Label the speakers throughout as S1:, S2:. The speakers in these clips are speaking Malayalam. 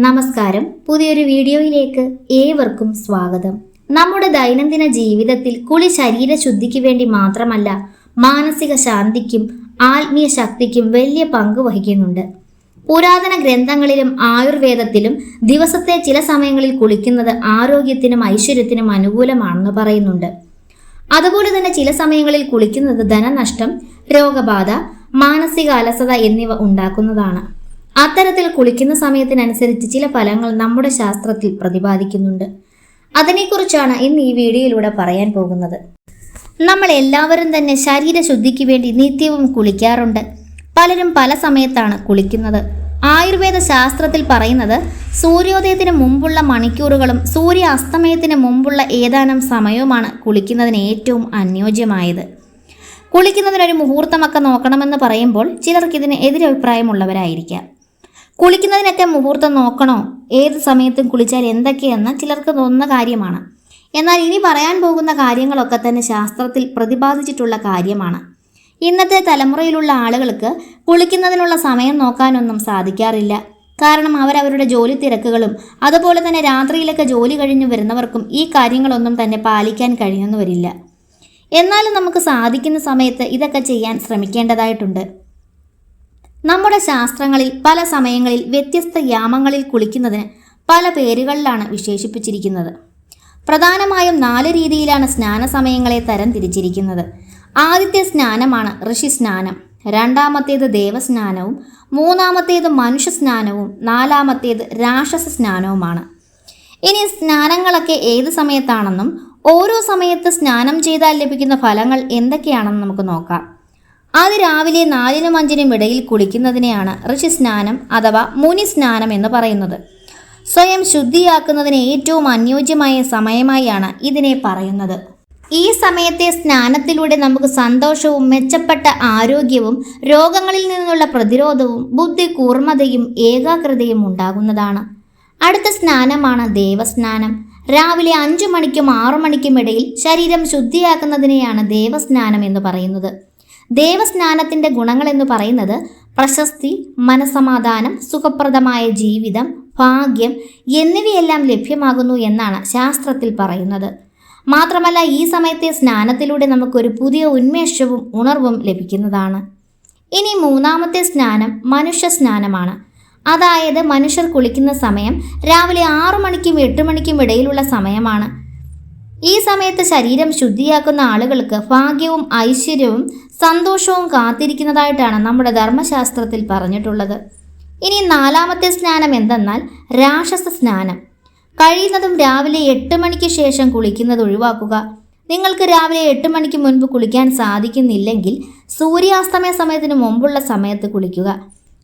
S1: നമസ്കാരം. പുതിയൊരു വീഡിയോയിലേക്ക് ഏവർക്കും സ്വാഗതം. നമ്മുടെ ദൈനംദിന ജീവിതത്തിൽ കുളി ശരീര ശുദ്ധിക്ക് വേണ്ടി മാത്രമല്ല മാനസിക ശാന്തിക്കും ആത്മീയ ശക്തിക്കും വലിയ പങ്ക് വഹിക്കുന്നുണ്ട്. പുരാതന ഗ്രന്ഥങ്ങളിലും ആയുർവേദത്തിലും ദിവസത്തെ ചില സമയങ്ങളിൽ കുളിക്കുന്നത് ആരോഗ്യത്തിനും ഐശ്വര്യത്തിനും അനുകൂലമാണെന്ന് പറയുന്നുണ്ട്. അതുപോലെ തന്നെ ചില സമയങ്ങളിൽ കുളിക്കുന്നത് ധനനഷ്ടം രോഗബാധ മാനസിക അലസത എന്നിവ ഉണ്ടാക്കുന്നതാണ്. അത്തരത്തിൽ കുളിക്കുന്ന സമയത്തിനനുസരിച്ച് ചില ഫലങ്ങൾ നമ്മുടെ ശാസ്ത്രത്തിൽ പ്രതിപാദിക്കുന്നുണ്ട്. അതിനെക്കുറിച്ചാണ് ഇന്ന് ഈ വീഡിയോയിലൂടെ പറയാൻ പോകുന്നത്. നമ്മൾ എല്ലാവരും തന്നെ ശരീരശുദ്ധിക്ക് വേണ്ടി നിത്യവും കുളിക്കാറുണ്ട്. പലരും പല സമയത്താണ് കുളിക്കുന്നത്. ആയുർവേദ ശാസ്ത്രത്തിൽ പറയുന്നത് സൂര്യോദയത്തിന് മുമ്പുള്ള മണിക്കൂറുകളും സൂര്യ അസ്തമയത്തിന് മുമ്പുള്ള ഏതാനും സമയവുമാണ് കുളിക്കുന്നതിന് ഏറ്റവും അനുയോജ്യമായത്. കുളിക്കുന്നതിനൊരു മുഹൂർത്തമൊക്കെ നോക്കണമെന്ന് പറയുമ്പോൾ ചിലർക്ക് ഇതിന് എതിരഭിപ്രായമുള്ളവരായിരിക്കാം. കുളിക്കുന്നതിനൊക്കെ മുഹൂർത്തം നോക്കണോ? ഏത് സമയത്തും കുളിച്ചാൽ എന്തൊക്കെയെന്ന് ചിലർക്ക് തോന്നുന്ന കാര്യമാണ്. എന്നാൽ ഇനി പറയാൻ പോകുന്ന കാര്യങ്ങളൊക്കെ തന്നെ ശാസ്ത്രത്തിൽ പ്രതിപാദിച്ചിട്ടുള്ള കാര്യമാണ്. ഇന്നത്തെ തലമുറയിലുള്ള ആളുകൾക്ക് കുളിക്കുന്നതിനുള്ള സമയം നോക്കാനൊന്നും സാധിക്കാറില്ല. കാരണം അവരവരുടെ ജോലി തിരക്കുകളും അതുപോലെ തന്നെ രാത്രിയിലൊക്കെ ജോലി കഴിഞ്ഞു വരുന്നവർക്കും ഈ കാര്യങ്ങളൊന്നും തന്നെ പാലിക്കാൻ കഴിയുന്നു വരില്ല എന്നാലും നമുക്ക് സാധിക്കുന്ന സമയത്ത് ഇതൊക്കെ ചെയ്യാൻ ശ്രമിക്കേണ്ടതായിട്ടുണ്ട്. നമ്മുടെ ശാസ്ത്രങ്ങളിൽ പല സമയങ്ങളിൽ വ്യത്യസ്ത യാമങ്ങളിൽ കുളിക്കുന്നതിന് പല പേരുകളിലാണ് വിശേഷിപ്പിച്ചിരിക്കുന്നത്. പ്രധാനമായും നാല് രീതിയിലാണ് സ്നാന സമയങ്ങളെ തരം തിരിച്ചിരിക്കുന്നത്. ആദ്യത്തെ സ്നാനമാണ് ഋഷി സ്നാനം. രണ്ടാമത്തേത് ദേവസ്നാനവും മൂന്നാമത്തേത് മനുഷ്യ സ്നാനവും നാലാമത്തേത് രാക്ഷസ സ്നാനവുമാണ്. ഇനി സ്നാനങ്ങളൊക്കെ ഏത് സമയത്താണെന്നും ഓരോ സമയത്ത് സ്നാനം ചെയ്താൽ ലഭിക്കുന്ന ഫലങ്ങൾ എന്തൊക്കെയാണെന്ന് നമുക്ക് നോക്കാം. അത് രാവിലെ നാലിനും അഞ്ചിനും ഇടയിൽ കുളിക്കുന്നതിനെയാണ് ഋഷി സ്നാനം അഥവാ മുനി സ്നാനം എന്ന് പറയുന്നത്. സ്വയം ശുദ്ധിയാക്കുന്നതിന് ഏറ്റവും അനുയോജ്യമായ സമയമായാണ് ഇതിനെ പറയുന്നത്. ഈ സമയത്തെ സ്നാനത്തിലൂടെ നമുക്ക് സന്തോഷവും മെച്ചപ്പെട്ട ആരോഗ്യവും രോഗങ്ങളിൽ നിന്നുള്ള പ്രതിരോധവും ബുദ്ധി കൂർമ്മതയും ഏകാഗ്രതയും ഉണ്ടാകുന്നതാണ്. അടുത്ത സ്നാനമാണ് ദേവസ്നാനം. രാവിലെ അഞ്ചു മണിക്കും ആറു മണിക്കും ഇടയിൽ ശരീരം ശുദ്ധിയാക്കുന്നതിനെയാണ് ദേവസ്നാനം എന്ന് പറയുന്നത്. ദേവസ്നാനത്തിന്റെ ഗുണങ്ങൾ എന്ന് പറയുന്നത് പ്രശസ്തി മനസമാധാനം സുഖപ്രദമായ ജീവിതം ഭാഗ്യം എന്നിവയെല്ലാം ലഭ്യമാകുന്നു എന്നാണ് ശാസ്ത്രത്തിൽ പറയുന്നത്. മാത്രമല്ല ഈ സമയത്തെ സ്നാനത്തിലൂടെ നമുക്കൊരു പുതിയ ഉന്മേഷവും ഉണർവും ലഭിക്കുന്നതാണ്. ഇനി മൂന്നാമത്തെ സ്നാനം മനുഷ്യ സ്നാനമാണ്. അതായത് മനുഷ്യർ കുളിക്കുന്ന സമയം രാവിലെ ആറു മണിക്കും എട്ട് മണിക്കും ഇടയിലുള്ള സമയമാണ്. ഈ സമയത്ത് ശരീരം ശുദ്ധിയാക്കുന്ന ആളുകൾക്ക് ഭാഗ്യവും ഐശ്വര്യവും സന്തോഷവും കാത്തിരിക്കുന്നതായിട്ടാണ് നമ്മുടെ ധർമ്മശാസ്ത്രത്തിൽ പറഞ്ഞിട്ടുള്ളത്. ഇനി നാലാമത്തെ സ്നാനം എന്തെന്നാൽ രാക്ഷസ സ്നാനം. കഴിയുന്നതും രാവിലെ എട്ട് മണിക്ക് ശേഷം കുളിക്കുന്നത് ഒഴിവാക്കുക. നിങ്ങൾക്ക് രാവിലെ എട്ട് മണിക്ക് മുൻപ് കുളിക്കാൻ സാധിക്കുന്നില്ലെങ്കിൽ സൂര്യാസ്തമയ സമയത്തിന് മുമ്പുള്ള സമയത്ത് കുളിക്കുക.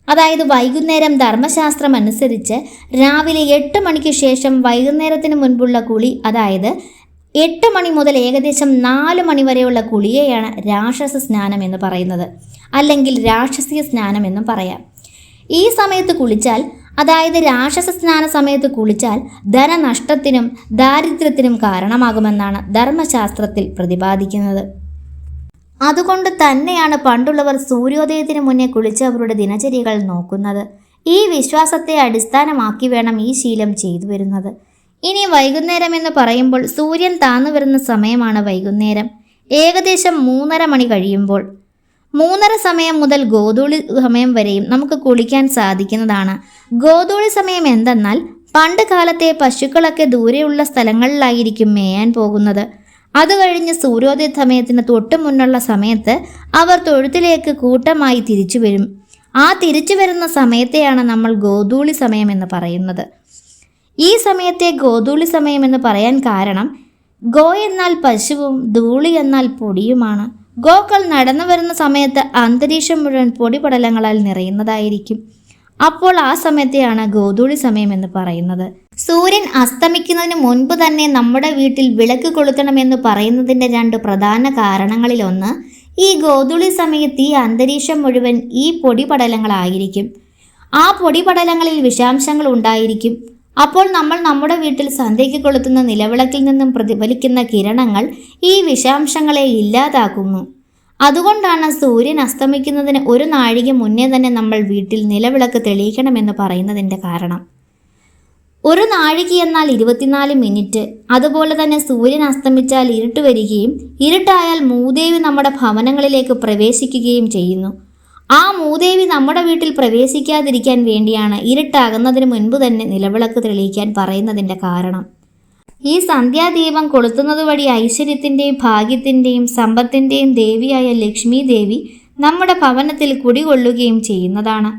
S1: അതായത് വൈകുന്നേരം ധർമ്മശാസ്ത്രം അനുസരിച്ച് രാവിലെ എട്ട് മണിക്ക് ശേഷം വൈകുന്നേരത്തിന് മുൻപുള്ള കുളി അതായത് എട്ട് മണി മുതൽ ഏകദേശം നാല് മണി വരെയുള്ള കുളിയെയാണ് രാക്ഷസ സ്നാനം എന്ന് പറയുന്നത്. അല്ലെങ്കിൽ രാക്ഷസീയ സ്നാനം എന്നും പറയാം. ഈ സമയത്ത് കുളിച്ചാൽ അതായത് രാക്ഷസ സ്നാന സമയത്ത് കുളിച്ചാൽ ധനനഷ്ടത്തിനും ദാരിദ്ര്യത്തിനും കാരണമാകുമെന്നാണ് ധർമ്മശാസ്ത്രത്തിൽ പ്രതിപാദിക്കുന്നത്. അതുകൊണ്ട് തന്നെയാണ് പണ്ടുള്ളവർ സൂര്യോദയത്തിന് മുന്നേ കുളിച്ച് അവരുടെ ദിനചര്യകൾ നോക്കുന്നത്. ഈ വിശ്വാസത്തെ അടിസ്ഥാനമാക്കി വേണം ഈ ശീലം ചെയ്തു വരുന്നത്. ഇനി വൈകുന്നേരം എന്ന് പറയുമ്പോൾ സൂര്യൻ താന്നു വരുന്ന സമയമാണ് വൈകുന്നേരം. ഏകദേശം മൂന്നര മണി കഴിയുമ്പോൾ. മൂന്നര സമയം മുതൽ ഗോതൂളി സമയം വരെയും നമുക്ക് കുളിക്കാൻ സാധിക്കുന്നതാണ്. ഗോതൂളി സമയം എന്തെന്നാൽ പണ്ട് കാലത്തെ പശുക്കളൊക്കെ ദൂരെയുള്ള സ്ഥലങ്ങളിലായിരിക്കും മേയാൻ പോകുന്നത്. അത് കഴിഞ്ഞ് സൂര്യോദയ സമയത്തിന് തൊട്ടു മുന്നുള്ള സമയത്ത് അവർ തൊഴുത്തിലേക്ക് കൂട്ടമായി തിരിച്ചു വരും. ആ തിരിച്ചു വരുന്ന സമയത്തെയാണ് നമ്മൾ ഗോതൂളി സമയം എന്ന് പറയുന്നത്. ഈ സമയത്തെ ഗോധൂളി സമയം എന്ന് പറയാൻ കാരണം ഗോ എന്നാൽ പശുവും ധൂളി എന്നാൽ പൊടിയുമാണ്. ഗോക്കൾ നടന്നു വരുന്ന സമയത്ത് അന്തരീക്ഷം മുഴുവൻ പൊടിപടലങ്ങളാൽ നിറയുന്നതായിരിക്കും. അപ്പോൾ ആ സമയത്തെയാണ് ഗോധൂളി സമയം എന്ന് പറയുന്നത്. സൂര്യൻ അസ്തമിക്കുന്നതിന് മുൻപ് തന്നെ നമ്മുടെ വീട്ടിൽ വിളക്ക് കൊളുത്തണമെന്ന് പറയുന്നതിന്റെ രണ്ട് പ്രധാന കാരണങ്ങളിലൊന്ന് ഈ ഗോധൂളി സമയത്ത് ഈ അന്തരീക്ഷം മുഴുവൻ ഈ പൊടിപടലങ്ങളായിരിക്കും. ആ പൊടിപടലങ്ങളിൽ വിഷാംശങ്ങൾ ഉണ്ടായിരിക്കും. അപ്പോൾ നമ്മൾ നമ്മുടെ വീട്ടിൽ സന്ധ്യയ്ക്ക് കൊളുത്തുന്ന നിലവിളക്കിൽ നിന്നും പ്രതിഫലിക്കുന്ന കിരണങ്ങൾ ഈ വിഷാംശങ്ങളെ ഇല്ലാതാക്കുന്നു. അതുകൊണ്ടാണ് സൂര്യൻ അസ്തമിക്കുന്നതിന് ഒരു നാഴിക മുന്നേ തന്നെ നമ്മൾ വീട്ടിൽ നിലവിളക്ക് തെളിയിക്കണമെന്ന് പറയുന്നതിന്റെ കാരണം. ഒരു നാഴിക എന്നാൽ ഇരുപത്തിനാല് മിനിറ്റ്. അതുപോലെ തന്നെ സൂര്യൻ അസ്തമിച്ചാൽ ഇരുട്ട് വരികയും ഇരുട്ടായാൽ മൂദേവി നമ്മുടെ ഭവനങ്ങളിലേക്ക് പ്രവേശിക്കുകയും ചെയ്യുന്നു. ആ മൂദേവി നമ്മുടെ വീട്ടിൽ പ്രവേശിക്കാതിരിക്കാൻ വേണ്ടിയാണ് ഇരുട്ടാകുന്നതിന് മുൻപ് തന്നെ നിലവിളക്ക് തെളിയിക്കാൻ പറയുന്നതിന്റെ കാരണം. ഈ സന്ധ്യാദീപം കൊളുത്തുന്നത് വഴി ഐശ്വര്യത്തിന്റെയും ഭാഗ്യത്തിന്റെയും സമ്പത്തിന്റെയും ദേവിയായ ലക്ഷ്മി ദേവി നമ്മുടെ ഭവനത്തിൽ കുടികൊള്ളുകയും ചെയ്യുന്നതാണ്.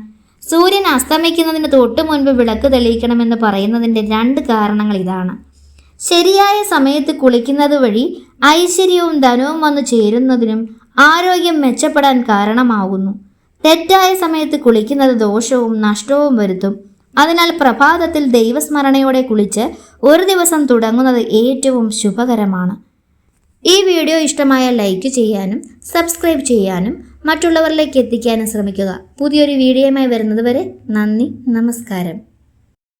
S1: സൂര്യൻ അസ്തമിക്കുന്നതിന് തൊട്ടു മുൻപ് വിളക്ക് തെളിയിക്കണമെന്ന് പറയുന്നതിന്റെ രണ്ട് കാരണങ്ങൾ ഇതാണ്. ശരിയായ സമയത്ത് കുളിക്കുന്നത് വഴി ഐശ്വര്യവും ധനവും വന്നു ചേരുന്നതിനും ആരോഗ്യം മെച്ചപ്പെടാൻ കാരണമാകുന്നു. തെറ്റായ സമയത്ത് കുളിക്കുന്നത് ദോഷവും നഷ്ടവും വരുത്തും. അതിനാൽ പ്രഭാതത്തിൽ ദൈവസ്മരണയോടെ കുളിച്ച് ഒരു ദിവസം തുടങ്ങുന്നത് ഏറ്റവും ശുഭകരമാണ്. ഈ വീഡിയോ ഇഷ്ടമായ ലൈക്ക് ചെയ്യാനും സബ്സ്ക്രൈബ് ചെയ്യാനും മറ്റുള്ളവരിലേക്ക് എത്തിക്കാനും ശ്രമിക്കുക. പുതിയൊരു വീഡിയോയുമായി വരുന്നതുവരെ നന്ദി നമസ്കാരം.